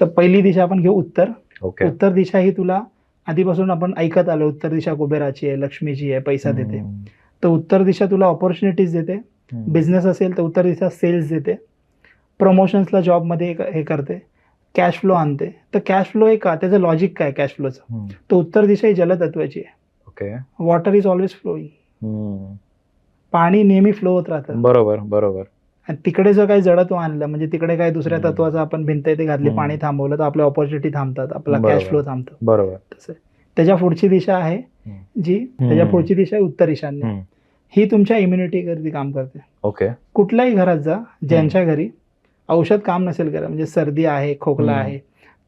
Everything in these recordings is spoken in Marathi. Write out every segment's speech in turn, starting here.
तर पहिली दिशा आपण घेऊ उत्तर. ओके उत्तर दिशा ही तुला आधीपासून आपण ऐकत आलो उत्तर दिशा कुबेराची आहे लक्ष्मीची आहे पैसा देते. तर उत्तर दिशा तुला ऑपॉर्च्युनिटीज देते. बिझनेस असेल तर उत्तर दिशा सेल्स देते. प्रमोशन्सला जॉबमध्ये हे हे करते. कॅश फ्लो आणते. तर कॅश फ्लो हे का? त्याचं लॉजिक काय कॅश फ्लोचं. तर उत्तर दिशा ही जलतत्वाची आहे. Okay water is always flowing. पाणी नेहमी फ्लो होत राहतं. बरोबर बरोबर. आणि तिकडे जर काही जडत्व आणलं म्हणजे तिकडे काही दुसऱ्या. तत्वाचं आपण भिंत ते घातली. पाणी थांबवलं तर आपल्या ऑपॉर्च्युनिटी थांबतात आपला. कॅश फ्लो थांबतो बरोबर तसं. त्याच्या पुढची दिशा आहे. जी त्याच्या पुढची दिशा आहे उत्तर ईशान्य. ही तुमच्या इम्युनिटी करती काम करते ओके कुठल्याही घरात जा ज्यांच्या घरी औषध काम नसेल करा म्हणजे सर्दी आहे खोकला. आहे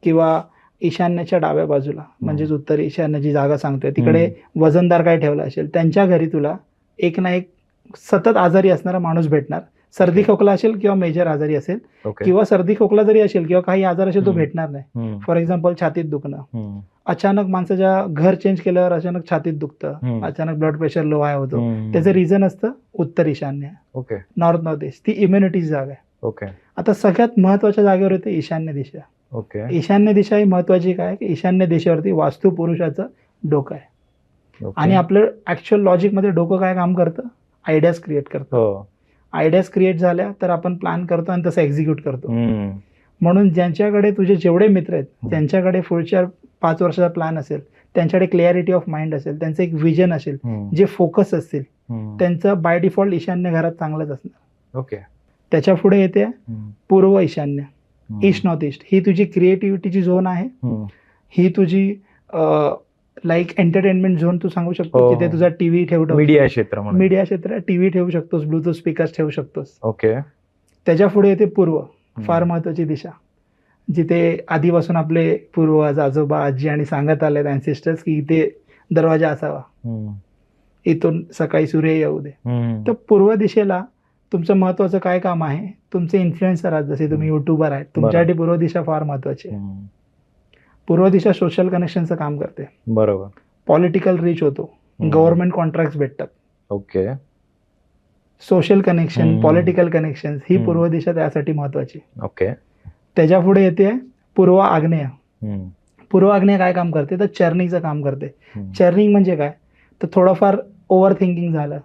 किंवा ईशान्येच्या डाव्या बाजूला म्हणजेच उत्तर ईशान्य जी जागा सांगतोय तिकडे वजनदार काय ठेवलं असेल त्यांच्या घरी तुला एक ना एक सतत आजारी असणारा माणूस भेटणार सर्दी खोकला असेल किंवा मेजर आजारी असेल किंवा सर्दी खोकला जरी असेल किंवा काही आजार असेल तो. भेटणार नाही. फॉर एक्झाम्पल छातीत दुखणं. अचानक माणसाच्या घर चेंज केल्यावर अचानक छातीत दुखतं. अचानक ब्लड प्रेशर लो हाय होतो. त्याचं रिझन असतं उत्तर ईशान्य. ओके नॉर्थ नॉर्थ ईस्ट ती इम्युनिटीची जागा आहे. ओके आता सगळ्यात महत्त्वाच्या जागेवर येते ईशान्य दिशा. ओके ईशान्य दिशा ही महत्वाची काय की ईशान्य दिशेवरती वास्तू पुरुषाचं डोकं आहे. आणि आपलं ऍक्च्युअल लॉजिकमध्ये डोकं काय काम करतं? आयडियाज क्रिएट करतं. हो. आयडियाज क्रिएट झाल्या तर आपण प्लॅन करतो आणि तसं एक्झिक्यूट करतो. म्हणून ज्यांच्याकडे तुझे जेवढे मित्र आहेत. त्यांच्याकडे पुढच्या पाच वर्षाचा प्लॅन असेल त्यांच्याकडे क्लॅरिटी ऑफ माइंड असेल त्यांचं एक विजन असेल. जे फोकस असतील. त्यांचं बाय डिफॉल्ट ईशान्य घरात चांगलंच असणार ओके त्याच्या पुढे येते. पूर्व ईशान्य. ईस्ट नॉर्थ ईस्ट ही तुझी क्रिएटिव्हिटीची झोन आहे. ही तुझी लाईक एंटरटेनमेंट झोन तू सांगू शकतो हो. तिथे तुझा टीव्ही ठेवू मीडिया क्षेत्र मीडिया क्षेत्र टीव्ही ठेवू शकतोस ब्लूटूथ स्पीकर्स ठेवू शकतोस. ओके त्याच्या पुढे येते पूर्व फार महत्वाची दिशा. जिथे आधीपासून आपले पूर्वज आजोबा आजी आणि सांगत आलेत अँसिस्टर्स की इथे दरवाजा असावा. इथून सकाळी सूर्य येऊ दे. तर पूर्व दिशेला तुमचं महत्वाचं काय काम आहे? तुमचे इन्फ्लुएन्सर आहात जसे तुम्ही युट्यूबर आहेत. तुमच्यासाठी पूर्व दिशा फार महत्वाची आहे. पूर्व दिशा सोशल कनेक्शनचं काम करते. बरोबर. पॉलिटिकल रिच होतो. गव्हर्नमेंट कॉन्ट्रॅक्ट भेटतात. Okay. Social connection. Political connection ही. पूर्व दिशा त्यासाठी महत्वाची. ओके. त्याच्या पुढे येते पूर्व आग्नेय. पूर्व आग्नेय काय काम करते? तर चर्निंगचं काम करते. चर्निंग म्हणजे काय? तर थोडंफार ओव्हर थिंकिंग झालं.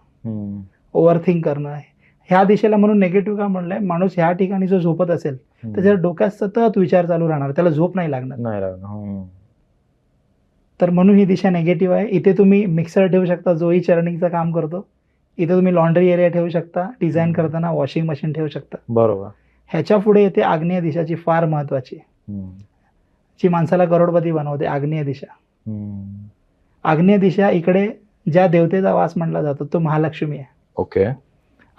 ओव्हर थिंक करणं आहे. ह्या दिशेला म्हणून नेगेटिव्ह का म्हणलंय? माणूस ह्या ठिकाणी जो झोपत असेल. त्याच्या डोक्यात सतत विचार चालू राहणार. त्याला झोप नाही लागणार. नाही हम्म. तर म्हणून ही दिशा नेगेटिव्ह आहे. इथे तुम्ही मिक्सर ठेवू शकता जोही चर्निंगचं काम करतो. इथे तुम्ही लॉन्ड्री एरिया ठेवू शकता डिझाईन. करताना वॉशिंग मशीन ठेवू शकता. बरोबर. ह्याच्या पुढे येते आग्नेय दिशाची फार महत्वाची. जी माणसाला करोडपती बनवते आग्नेय दिशा. आग्नेय दिशा इकडे ज्या देवतेचा वास मानला जातो तो महालक्ष्मी आहे. ओके.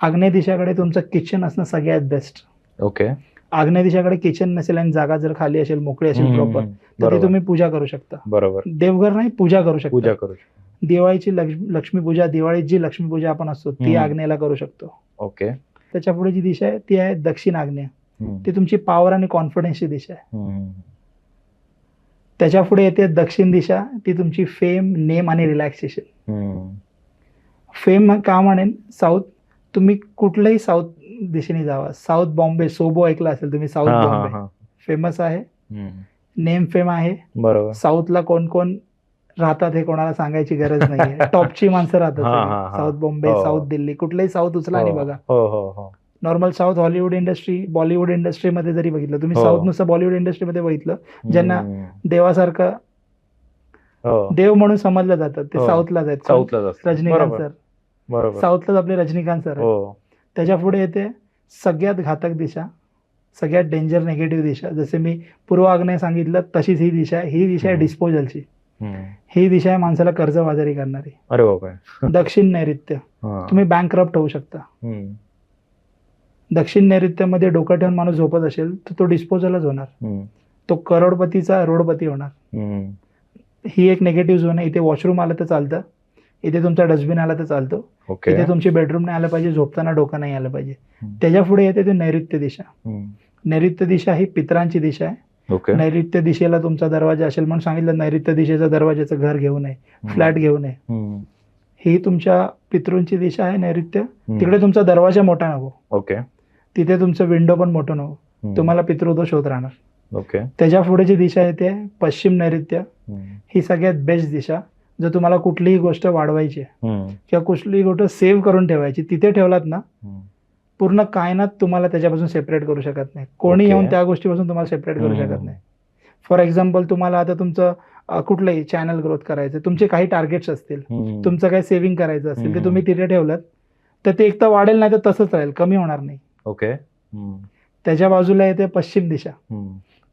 आग्नेय दिशाकडे तुमचं किचन असणं सगळ्यात बेस्ट ओके आग्नेय दिशाकडे किचन नसेल आणि जागा जर खाली असेल मोकळी असेल. प्रॉपर तर. ती तुम्ही पूजा करू शकता बरोबर देवघर नाही पूजा करू पूजा शकता करू दिवाळीची लक्ष्मी पूजा दिवाळीत जी लक्ष्मी पूजा आपण असतो ती. आग्नेयला करू शकतो ओके त्याच्या पुढे जी दिशा आहे ती आहे दक्षिण आग्नेय. ती तुमची पॉवर आणि कॉन्फिडन्सची दिशा आहे. त्याच्या पुढे येते दक्षिण दिशा ती तुमची फेम नेम आणि रिलॅक्सेशन. फेम का म्हणेन साऊथ तुम्ही कुठल्याही साऊथ दिशेने जावा साऊथ बॉम्बे सोबो ऐकलं असेल तुम्ही साऊथ बॉम्बे. फेमस आहे. नेम फेम आहे बरोबर साऊथला कोण कोण राहतात हे कोणाला सांगायची गरज नाही टॉपची माणसं राहतात. साऊथ बॉम्बे हो. साऊथ दिल्ली कुठलेही साऊथ उचला आणि हो, बघा हो हो normal south Hollywood industry Bollywood इंडस्ट्रीमध्ये जरी बघितलं तुम्ही. साऊथ नुसतं बॉलिवूड इंडस्ट्रीमध्ये बघितलं ज्यांना. देवासारखं देव म्हणून समजलं जातात ते. साऊथलाच आहेत साऊथलाच असतं. रजनीकांत सर बरोबर साऊथलाच आपले रजनीकांत सर. हो त्याच्या पुढे येते सगळ्यात घातक दिशा सगळ्यात डेंजर नेगेटिव्ह दिशा जसे मी पूर्व आग्नेय सांगितलं तशीच ही दिशा आहे ही दिशा आहे. डिस्पोजलची. ही दिशा आहे माणसाला कर्जबाजारी करणारी अरे दक्षिण नैऋत्य. तुम्ही बँक करप्ट होऊ शकता. दक्षिण नैऋत्यमध्ये डोकं ठेवून माणूस झोपत असेल तर तो डिस्पोजलच होणार. तो करोडपतीचा रोडपती होणार. ही एक नेगेटिव्ह झोन आहे इथे वॉशरूम आलं तर चालतं इथे तुमचा डस्टबिन आला तर चालतो. ओके. इथे तुमची बेडरूम नाही आलं पाहिजे झोपताना डोकं नाही आलं पाहिजे. त्याच्या पुढे येते ती नैऋत्य दिशा. नैऋत्य दिशा ही पित्रांची दिशा आहे. ओके. नैऋत्य दिशेला तुमचा दरवाजा असेल म्हणून सांगितलं नैऋत्य दिशेचा दरवाजाचं घर घेऊ नये. फ्लॅट घेऊ नये. ही तुमच्या पितृंची दिशा आहे नैऋत्य. तिकडे तुमचा दरवाजा मोठा नको. ओके. तिथे तुमचं विंडो पण मोठं नको. तुम्हाला पितृदोष होत राहणार. ओके. त्याच्या पुढेची दिशा येते पश्चिम नैऋत्य. ही सगळ्यात बेस्ट दिशा. जर तुम्हाला कुठलीही गोष्ट वाढवायची. किंवा कुठलीही गोष्ट सेव्ह करून ठेवायची तिथे ठेवलात ना. पूर्ण कायनात तुम्हाला त्याच्यापासून सेपरेट करू शकत नाही कोणी. येऊन त्या गोष्टीपासून तुम्हाला सेपरेट करू शकत. नाही फॉर एक्झाम्पल तुम्हाला आता तुमचं कुठलंही चॅनल ग्रोथ करायचं तुमचे काही टार्गेट्स असतील. तुमचं काही सेव्हिंग करायचं असेल ते. तुम्ही तिथे ठेवलं तर ते एक तर वाढेल नाही तर तसंच राहील कमी होणार नाही ओके. त्याच्या बाजूला येते पश्चिम दिशा.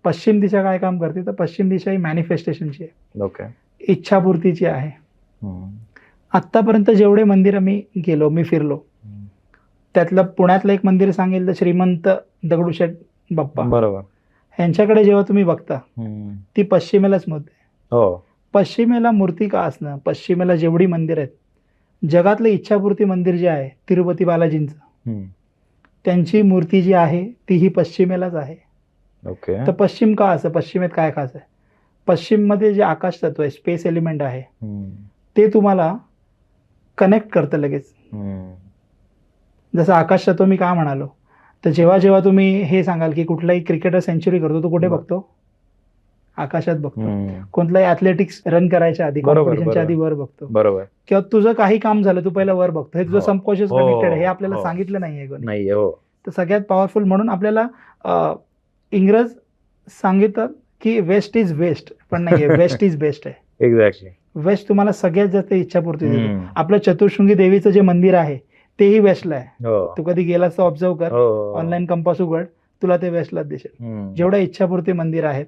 पश्चिम दिशा काय काम करते तर पश्चिम दिशा ही मॅनिफेस्टेशनची आहे ओके इच्छापूर्तीची आहे हम्म. आत्तापर्यंत जेवढे मंदिर मी गेलो मी फिरलो. त्यातलं पुण्यातलं एक मंदिर सांगेल तर श्रीमंत दगडूशेठ बाप्पा बरोबर यांच्याकडे जेव्हा तुम्ही बघता. ती पश्चिमेलाच मूर्ती. हो पश्चिमेला मूर्ती का असणं पश्चिमेला जेवढी मंदिर आहेत जगातलं इच्छापूर्ती मंदिर जे आहे तिरुपती बालाजींचं. त्यांची मूर्ती जी आहे ती ही पश्चिमेलाच आहे ओके तर पश्चिम का असं पश्चिमेत काय खास आहे पश्चिममध्ये जे आकाश तत्व आहे स्पेस एलिमेंट आहे. ते तुम्हाला कनेक्ट करतं लगेच. जसं आकाश तत्व मी का म्हणालो तर जेव्हा जेव्हा तुम्ही हे सांगाल की कुठलाही क्रिकेटर सेंचुरी करतो तो कुठे. बघतो आकाशात बघतो. कोणताही ऍथलेटिक्स रन करायच्या आधी कॉम्पिटिशनच्या आधी. वर बघतो बरोबर किंवा तुझं काही काम झालं तू पहिला वर बघतो हे तुझं हो. सबकॉन्शियस हो, कनेक्टेड आहे हे आपल्याला हो. सांगितलं नाहीये हो तर सगळ्यात पॉवरफुल म्हणून आपल्याला इंग्रज सांगितलं की वेस्ट इज वेस्ट पण नाहीये. वेस्ट इज बेस्ट आहे. एक्झॅक्टली वेस्ट तुम्हाला सगळ्यात जास्त इच्छापूर्ती देतो. आपलं चतुर्शृंगी देवीचं जे मंदिर आहे तेही वेस्टला आहे. हो. तू कधी गेलास तर ऑब्झर्व कर. हो. ऑनलाईन कंपास उघड. तुला ते वेस्टलाच दिसेल. जेवढ्या इच्छापूर्ती मंदिर आहेत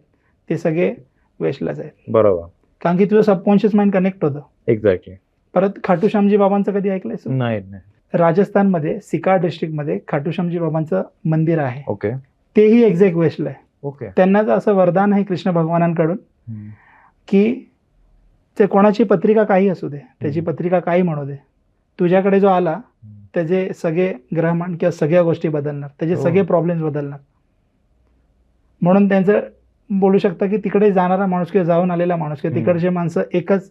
ते सगळे वेस्टलाच आहेत. बरोबर. कारण की तुझं सबकॉन्शियस माइंड कनेक्ट होतं. एक्झॅक्टली परत खाटूश्यामजी बाबांचं कधी ऐकलंयस? नाही नाही. राजस्थानमध्ये सिकार डिस्ट्रिक्टमध्ये खाटूश्यामजी बाबांचं मंदिर आहे. ओके तेही एक्झॅक्ट वेस्टला आहे. ओके त्यांना तर असं वरदान आहे कृष्ण भगवानांकडून. की ते कोणाची पत्रिका काही असू दे त्याची. पत्रिका काही म्हणू दे तुझ्याकडे जो आला. त्याचे सगळे ग्रहमान किंवा सगळ्या गोष्टी बदलणार त्याचे हो. सगळे प्रॉब्लेम्स बदलणार म्हणून त्यांचं बोलू शकता की तिकडे जाणारा माणूस किंवा जाऊन आलेला माणूस किंवा. तिकडचे माणसं एकच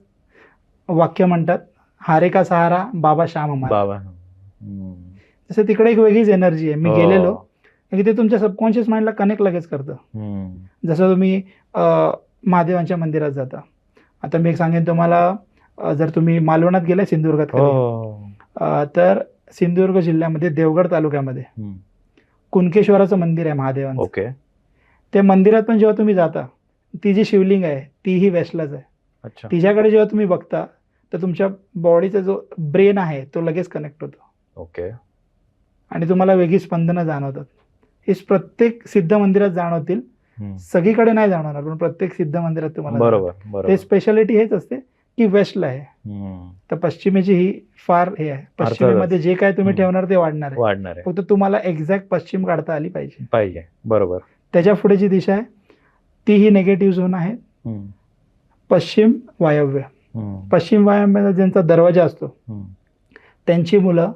वाक्य म्हणतात हारे का सहारा बाबा श्याम बाबा. तसं तिकडे एक वेगळीच एनर्जी आहे मी हो. गेलेलो की ते तुमच्या सबकॉन्शियस माइंडला कनेक्ट लगेच करतं. जसं तुम्ही महादेवांच्या मंदिरात जाता. आता मी एक सांगेन तुम्हाला जर तुम्ही मालवणात गेलाय सिंधुदुर्गात हो. तर सिंधुदुर्ग जिल्ह्यामध्ये देवगड तालुक्यामध्ये. कुणकेश्वराचं मंदिर आहे महादेवांचं. ओके. त्या मंदिरात पण जेव्हा तुम्ही जाता ती जी शिवलिंग आहे तीही वेस्टलाच आहे. तिच्याकडे जेव्हा तुम्ही बघता तर तुमच्या बॉडीचा जो ब्रेन आहे तो लगेच कनेक्ट होतो. ओके. आणि तुम्हाला वेगळी स्पंदनं जाणवतात. हे प्रत्येक सिद्ध मंदिरात जाणवतील. सगळीकडे नाही जाणवणार पण प्रत्येक सिद्ध मंदिरात तुम्हाला बरोबर ते स्पेशालिटी हेच असते की वेस्टला आहे. तर पश्चिमेची ही फार हे आहे पश्चिमेमध्ये जे काय तुम्ही. ठेवणार ते वाढणार आहे वाढणार फक्त तुम्हाला एक्झॅक्ट पश्चिम काढता आली पाहिजे पाहिजे बरोबर त्याच्या पुढे जी दिशा आहे ती ही निगेटिव्ह झोन आहे. पश्चिम वायव्य. पश्चिम वायव्याचा ज्यांचा दरवाजा असतो. त्यांची मुलं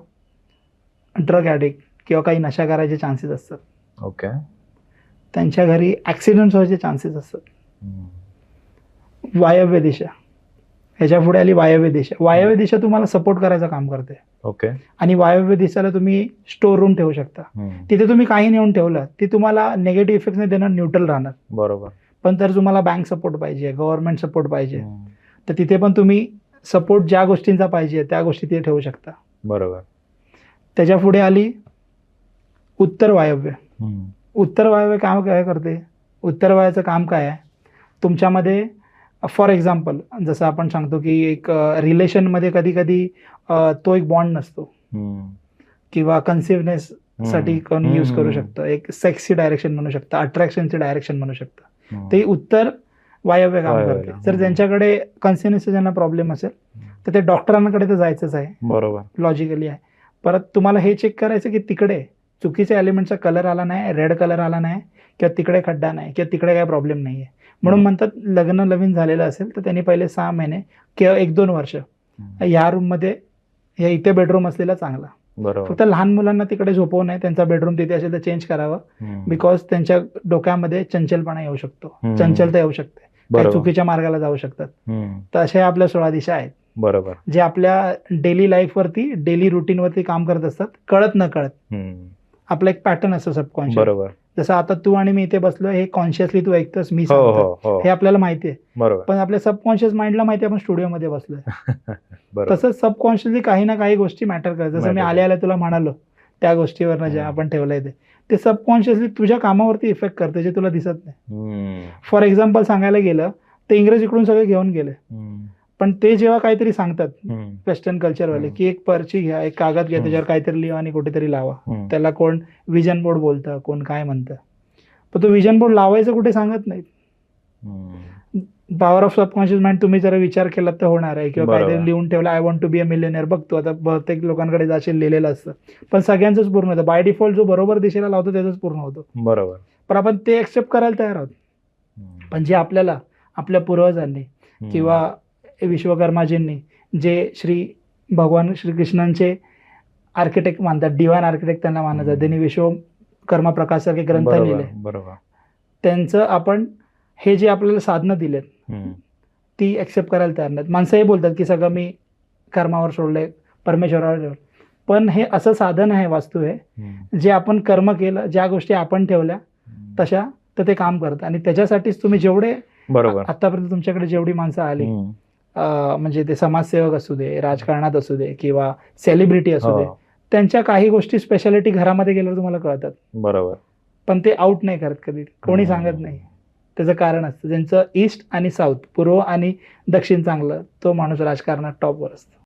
ड्रग ॲडिक्ट किंवा काही नशा करायचे चान्सेस असतात ओके. त्यांच्या घरी ॲक्सिडेंट्स व्हायचे चान्सेस असतात. वायव्य दिशा. ह्याच्या पुढे आली वायव्य दिशा. वायव्य दिशा तुम्हाला सपोर्ट करायचं काम करते. ओके. आणि वायव्य दिशेला तुम्ही स्टोर रूम ठेवू शकता. तिथे तुम्ही काही नेऊन ठेवलं ती तुम्हाला निगेटिव्ह इफेक्ट नाही देणार न्यूट्रल राहणार. बरोबर. पण तर तुम्हाला बँक सपोर्ट पाहिजे गव्हर्नमेंट सपोर्ट पाहिजे. तर तिथे पण तुम्ही सपोर्ट ज्या गोष्टींचा पाहिजे त्या गोष्टी तिथे ठेवू शकता. बरोबर. त्याच्या पुढे आली उत्तर वायव्य. उत्तर वायव्य काम काय करते? उत्तर वायव्याचं काम काय आहे? तुमच्यामध्ये फॉर एक्झाम्पल जसं आपण सांगतो की एक रिलेशनमध्ये कधी कधी तो एक बॉन्ड नसतो. किंवा कन्सिव्हनेस साठी. कोणी यूज करू. शकतं. एक सेक्सची डायरेक्शन म्हणू शकतं अट्रॅक्शनची डायरेक्शन म्हणू शकतं. ते उत्तर वायव्य काम. करते. जर ज्यांच्याकडे कन्सिव्हनेसचा ज्यांना प्रॉब्लेम असेल तर ते डॉक्टरांकडे तर जायचंच आहे. बरोबर. लॉजिकली आहे. परत तुम्हाला हे चेक करायचं की तिकडे चुकीच्या एलिमेंटचा कलर आला नाही रेड कलर आला नाही किंवा तिकडे खड्डा नाही किंवा तिकडे काही प्रॉब्लेम नाही आहे म्हणून. म्हणतात लग्न नवीन झालेलं असेल तर त्यांनी पहिले सहा महिने किंवा एक दोन वर्ष. ह्या रूममध्ये ह्या इथे बेडरूम असलेला चांगला बरोबर फक्त लहान मुलांना तिकडे झोपवू नये त्यांचा बेडरूम तिथे असेल तर चेंज करावं. बिकॉज त्यांच्या डोक्यामध्ये चंचलपणा येऊ शकतो. चंचलता येऊ शकते काही चुकीच्या मार्गाला जाऊ शकतात. तर अशा आपल्या सोळा दिशा आहेत बरोबर जे आपल्या डेली लाईफवरती डेली रुटीनवरती काम करत असतात कळत न कळत. आपला एक पॅटर्न असतो सबकॉन्शियस बरोबर. जसं आता तू आणि मी इथे बसलो हे कॉन्शियसली तू ऐकतोस मी हो सांगतो हो हो. हे आपल्याला माहिती आहे. बरोबर. पण आपल्या सबकॉन्शियस माइंडला माहिती आपण स्टुडिओमध्ये बसलोय. बरोबर. तसंच सबकॉन्शियसली काही ना काही गोष्टी मॅटर करतात. जसं मी आल्या आल्या तुला म्हणालो त्या गोष्टीवरनं जे हम्म. आपण ठेवलंय ते. ते सबकॉन्शियसली तुझ्या कामावरती इफेक्ट करते जे तुला दिसत नाही. हम्म. फॉर एक्झाम्पल सांगायला गेलं ते इंग्रजीकडून सगळे घेऊन गेले. हम्म. पण ते जेव्हा काहीतरी सांगतात. वेस्टर्न कल्चरवाले. की एक पर्ची घ्या एक कागद घ्या. त्याच्यावर काहीतरी लिहा आणि कुठेतरी लावा. त्याला कोण विजन बोर्ड बोलतं कोण काय म्हणतं पण तो विजन बोर्ड लावायचं कुठे सांगत नाही हम्म. पॉवर ऑफ सबकॉन्शियस माइंड तुम्ही जरा विचार केला तर होणार आहे किंवा. काहीतरी लिहून ठेवलं I want to be a millionaire बघतो आता बहुतेक लोकांकडे जाशील लिहिलेलं असतं पण सगळ्यांचंच पूर्ण होतं बाय डिफॉल्ट जो बरोबर दिशेला लावतो त्याचंच पूर्ण होतो बरोबर पण आपण ते एक्सेप्ट करायला तयार आहोत. पण जे आपल्याला आपल्या पूर्वजांनी. किंवा विश्वकर्माजींनी जे श्री भगवान श्रीकृष्णांचे आर्किटेक्ट मानतात डिवाइन आर्किटेक्ट त्यांना मानतात. त्यांनी विश्वकर्मा प्रकाशसारखे ग्रंथ बरोबर लिहिले बरोबर त्यांचं आपण हे जे आपल्याला साधनं दिलेत. ती ऍक्सेप्ट करायला तयार नाहीत माणसंही बोलतात की सगळं मी कर्मावर सोडलंय परमेश्वरावर. पण हे असं साधन आहे वास्तू हे. जे आपण कर्म केलं ज्या गोष्टी आपण ठेवल्या तशा तर ते काम करतं आणि त्याच्यासाठीच तुम्ही जेवढे बरोबर आतापर्यंत तुमच्याकडे जेवढी माणसं आली म्हणजे ते समाजसेवक असू दे राजकारणात असू दे किंवा सेलिब्रिटी असू दे हो. त्यांच्या काही गोष्टी स्पेशालिटी घरामध्ये गेल्यावर तुम्हाला कळतात बरोबर पण ते आउट नाही करत कधी कोणी. सांगत नाही त्याचं कारण असतं ज्यांचं ईस्ट आणि साऊथ पूर्व आणि दक्षिण चांगलं तो माणूस राजकारणात टॉपवर असतो